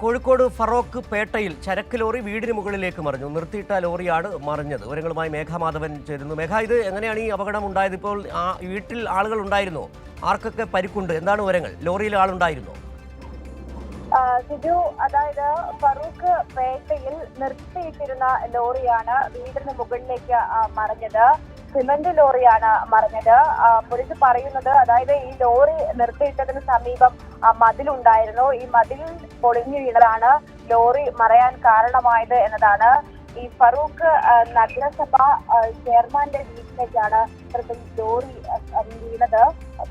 കോഴിക്കോട് ഫറോക്ക് പേട്ടയിൽ ചരക്ക് ലോറി വീടിന് മുകളിലേക്ക് മറിഞ്ഞു. നിർത്തിയിട്ട ലോറിയാണ് മറിഞ്ഞത്. വിവരങ്ങളുമായി മേഘമാധവൻ ചേരുന്നു. മേഘ ഇത് എങ്ങനെയാണ് ഈ അപകടം ഉണ്ടായത്? ഇപ്പോൾ ആ വീട്ടിൽ ആളുകൾ ഉണ്ടായിരുന്നോ? ആർക്കൊക്കെ പരിക്കുണ്ട്? എന്താണ് വിവരങ്ങൾ? ലോറിയിൽ ആളുണ്ടായിരുന്നോ? സിജു അതായത് ഫറൂഖ് പേട്ടയിൽ നിർത്തിയിട്ടിരുന്ന ലോറിയാണ് വീടിന് മുകളിലേക്ക് മറിഞ്ഞത്. സിമന്റ് ലോറിയാണ് മറിഞ്ഞത്. പോലീസ് പറയുന്നത് അതായത് ഈ ലോറി നിർത്തിയിട്ടതിന് സമീപം മതിലുണ്ടായിരുന്നു ഈ മതിൽ പൊളിഞ്ഞു വീണതാണ് ലോറി മറയാൻ കാരണമായത് എന്നതാണ്. ഈ ഫറൂഖ് നഗരസഭ ചെയർമാന്റെ വീട്ടിലേക്കാണ് ലോറി വീണത്.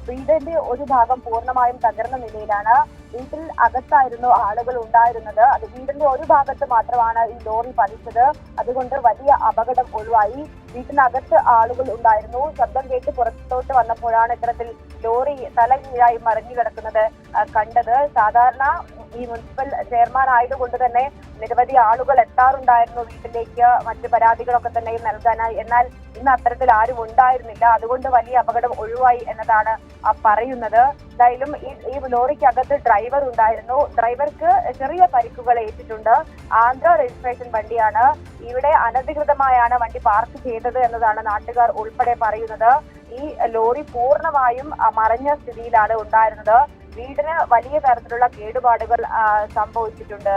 വീടിന്റെ ഒരു ഭാഗം പൂർണമായും തകർന്ന നിലയിലാണ്. വീട്ടിൽ അകത്തായിരുന്നു ആളുകൾ ഉണ്ടായിരുന്നത്. അത് വീടിന്റെ ഒരു ഭാഗത്ത് മാത്രമാണ് ഈ ലോറി പതിച്ചത്. അതുകൊണ്ട് വലിയ അപകടം ഒഴിവായി. വീട്ടിനകത്ത് ആളുകൾ ഉണ്ടായിരുന്നു. ശബ്ദം കേട്ട് പുറത്തോട്ട് വന്നപ്പോഴാണ് ഇത്തരത്തിൽ ലോറി തലകീഴായി മറിഞ്ഞു കിടക്കുന്നത് കണ്ടത്. സാധാരണ ഈ മുനിസിപ്പൽ ചെയർമാൻ ആയതുകൊണ്ട് തന്നെ നിരവധി ആളുകൾ എത്താറുണ്ടായിരുന്നു വീട്ടിലേക്ക്. മറ്റ് പരാതികളൊക്കെ തന്നെ നൽകാനായി. എന്നാൽ ഇന്ന് അത്തരത്തിൽ ആരും ഉണ്ടായിരുന്നില്ല. അതുകൊണ്ട് വലിയ അപകടം ഒഴിവായി എന്നതാണ് പറയുന്നത്. എന്തായാലും ഈ ഈ ലോറിക്കകത്ത് ഡ്രൈവർ ഉണ്ടായിരുന്നു. ഡ്രൈവർക്ക് ചെറിയ പരിക്കുകൾ ഏറ്റിട്ടുണ്ട്. ആന്ധ്ര രജിസ്ട്രേഷൻ വണ്ടിയാണ്. ഇവിടെ അനധികൃതമായാണ് വണ്ടി പാർക്ക് ചെയ്തത് എന്നതാണ് നാട്ടുകാർ ഉൾപ്പെടെ പറയുന്നത്. ഈ ലോറി പൂർണമായും മറഞ്ഞ സ്ഥിതിയിലാണ് ഉണ്ടായിരുന്നത്. വീടിന് വലിയ തരത്തിലുള്ള കേടുപാടുകൾ സംഭവിച്ചിട്ടുണ്ട്